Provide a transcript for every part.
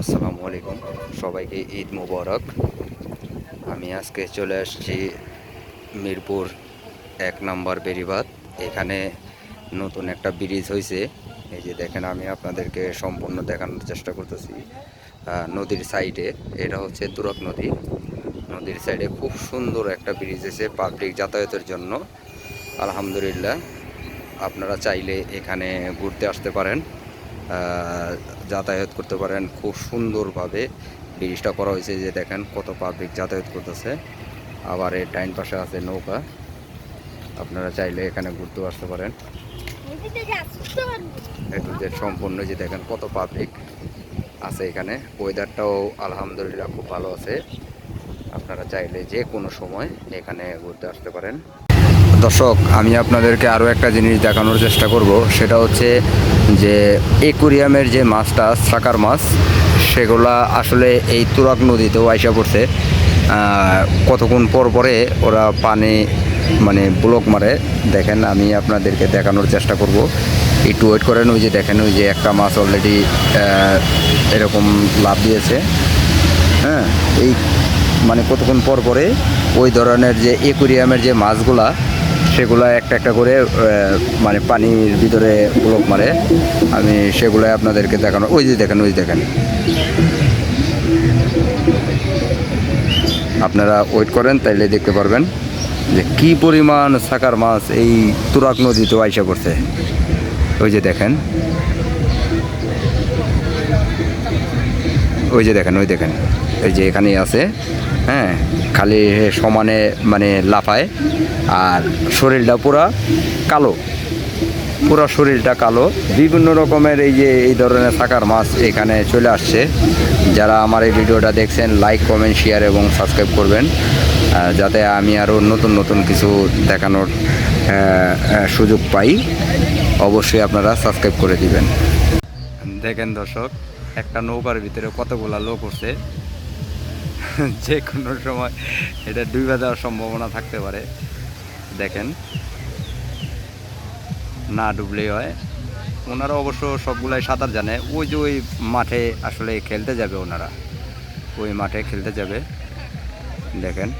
আসসালামু আলাইকুম। সবাইকে ঈদ মুবারক। আমি আজকে চলে আসছি মিরপুর এক নম্বর বেরিবাদ এখানে নতুন একটা ব্রিজ হয়েছে এই যে দেখেন, আমি আপনাদেরকে সম্পূর্ণ দেখানোর চেষ্টা করতেছি নদীর সাইডে। এটা হচ্ছে তুরক নদী। নদীর সাইডে খুব সুন্দর একটা ব্রিজ এসে পাবলিক যাতায়াতের জন্য। আলহামদুলিল্লাহ, আপনারা চাইলে এখানে ঘুরতে আসতে পারেন। যাতায়াত করতে পারেন। খুব সুন্দরভাবে ব্রিজটা করা হয়েছে যে দেখেন কত পাবলিক যাতায়াত করতেছে। আবার এর ডাইন পাশে আছে নৌকা। আপনারা চাইলে এখানে ঘুরতেও আসতে পারেন। সম্পূর্ণ যে দেখেন কত পাবলিক আছে এখানে। ওয়েদারটাও আলহামদুলিল্লাহ খুব ভালো আছে। আপনারা চাইলে যে কোনো সময় এখানে ঘুরতে আসতে পারেন। দর্শক, আমি আপনাদেরকে আরও একটা জিনিস দেখানোর চেষ্টা করব। সেটা হচ্ছে যে একুরিয়ামের যে মাছটা, সাকার মাছ, সেগুলা আসলে এই তুরাগ নদীতেও আইসা পড়ছে। কতক্ষণ পর পরে ওরা পানি মানে ব্লক মারে, দেখেন আমি আপনাদেরকে দেখানোর চেষ্টা করব। একটু ওয়েট করেন, ওই যে দেখেন, ওই যে একটা মাছ অলরেডি এরকম লাভ দিয়েছে। হ্যাঁ এই মানে কতক্ষণ পর পরে ওই ধরনের যে একুরিয়ামের যে মাছগুলা সেগুলা একটা একটা করে মানে পানির ভিতরে ব্লক মারে। আমি সেগুলাই আপনাদেরকে দেখানো, ওই যে দেখেন, ওই দেখেন। আপনারা ওয়েট করেন, তাইলে দেখতে পারবেন যে কি পরিমাণ সাকার মাছ এই তুরাক নদীতে আইসা পড়ছে। ওই যে দেখেন। ওই যে দেখেন, ওই দেখেন। এই যে এখানেই আছে। হ্যাঁ খালি সমানে মানে লাফায় আর শরীরটা পুরা কালো। পুরো শরীরটা কালো। বিভিন্ন রকমের এই যে এই ধরনের থাকার মাছ এখানে চলে আসছে। যারা আমার এই ভিডিওটা দেখছেন লাইক কমেন্ট শেয়ার এবং সাবস্ক্রাইব করবেন। যাতে আমি আরও নতুন নতুন কিছু দেখানোর সুযোগ পাই, অবশ্যই আপনারা সাবস্ক্রাইব করে দিবেন। দেখেন দর্শক, একটা নৌকার ভিতরে কতগুলা লোক উঠছে। যে কোনো সময় এটা ডুবে যাওয়ার সম্ভাবনা থাকতে পারে। দেখেন। না ডুবলেই হয়। ওনারা অবশ্য সবগুলাই সাঁতার জানে। ওই যে ওই মাঠে আসলে খেলতে যাবে ওনারা। ওই মাঠে খেলতে যাবে। দেখেন।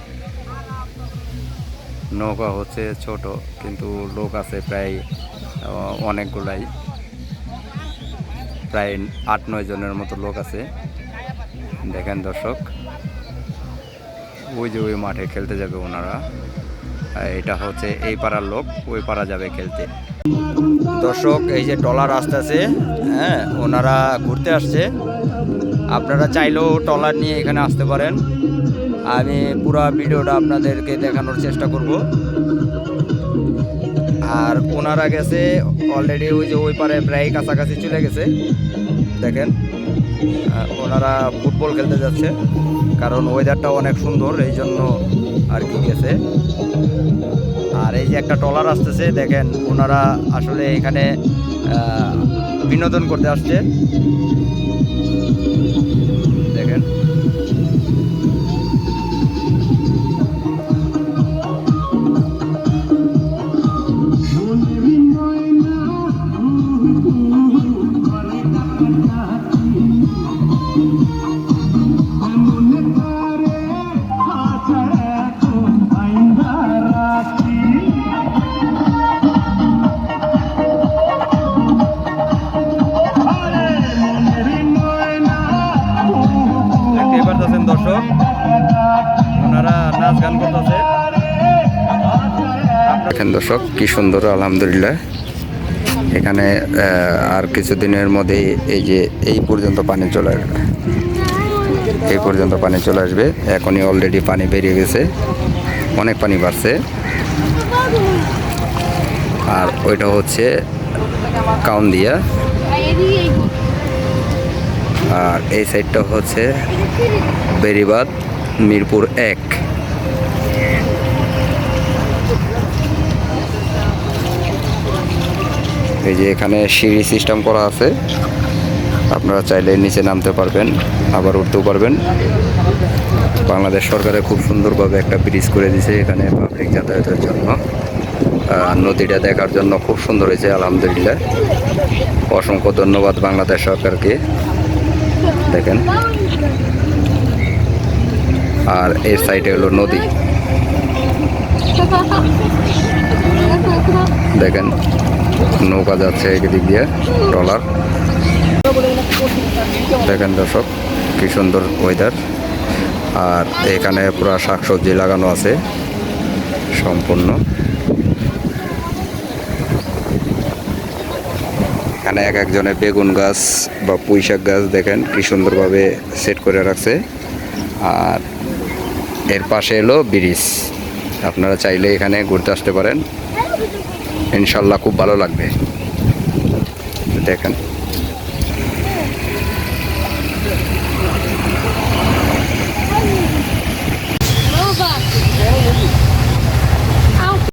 নৌকা হচ্ছে ছোট, কিন্তু লোক আছে প্রায় অনেকগুলাই। প্রায় আট নয় জনের মতো লোক আছে। দেখেন দর্শক। ওই যে ওই মাঠে খেলতে যাবে ওনারা। এটা হচ্ছে এই পাড়ার লোক, ওই পাড়া যাবে খেলতে। দর্শক, এই যে টলার আসতেছে হ্যাঁ ওনারা ঘুরতে আসছে। আপনারা চাইলেও টলার নিয়ে এখানে আসতে পারেন। আমি পুরো ভিডিওটা আপনাদেরকে দেখানোর চেষ্টা করব। আর ওনারা গেছে অলরেডি ওই যে ওই পারে প্রায় কাছাকাছি চলে গেছে। দেখেন। ওনারা ফুটবল খেলতে যাচ্ছে, কারণ ওয়েদারটা অনেক সুন্দর, এই জন্য আর কি গেছে। আর এই যে একটা টলার আসতেছে, দেখেন, ওনারা আসলে এখানে বিনোদন করতে আসছে। দর্শক, ওনারা নাচ গান করতেছে। দেখেন দর্শক, কি সুন্দর, আলহামদুলিল্লাহ। এখানে আর কিছুদিনের মধ্যেই এই যে, এই পর্যন্ত পানি চলে আসবে। এই পর্যন্ত পানি চলে আসবে। এখনই অলরেডি পানি বেরিয়ে গেছে। অনেক পানি বাড়ছে। আর ওইটা হচ্ছে কাউন্দিয়া। আর এই সাইডটা হচ্ছে বেরিবাদ, মিরপুর এক। এই যে এখানে সিঁড়ি সিস্টেম করা আছে। আপনারা চাইলে নিচে নামতে পারবেন, আবার উঠতেও পারবেন। বাংলাদেশ সরকারে খুব সুন্দরভাবে একটা ব্রিজ করে দিয়েছে এখানে পাবলিক যাতায়াতের জন্য। নদীটা দেখার জন্য খুব সুন্দর হয়েছে, আলহামদুলিল্লাহ। অসংখ্য ধন্যবাদ বাংলাদেশ সরকারকে। দেখেন। আর এর সাইডে হলো নদী। দেখেন, নৌকা যাচ্ছে এদিক দিয়ে, ট্রলার। দেখেন দর্শক, কি সুন্দর ওয়েদার আর এখানে পুরো শাকসবজি লাগানো আছে, সম্পূর্ণ। এখানে এক একজনের বেগুন গাছ বা পুঁই শাক গাছ দেখেন কি সুন্দরভাবে সেট করে রাখছে। আর এর পাশে এলো ব্রিজ। আপনারা চাইলে এখানে ঘুরতে আসতে পারেন। ইনশাল্লাহ খুব ভালো লাগবে। দেখেন।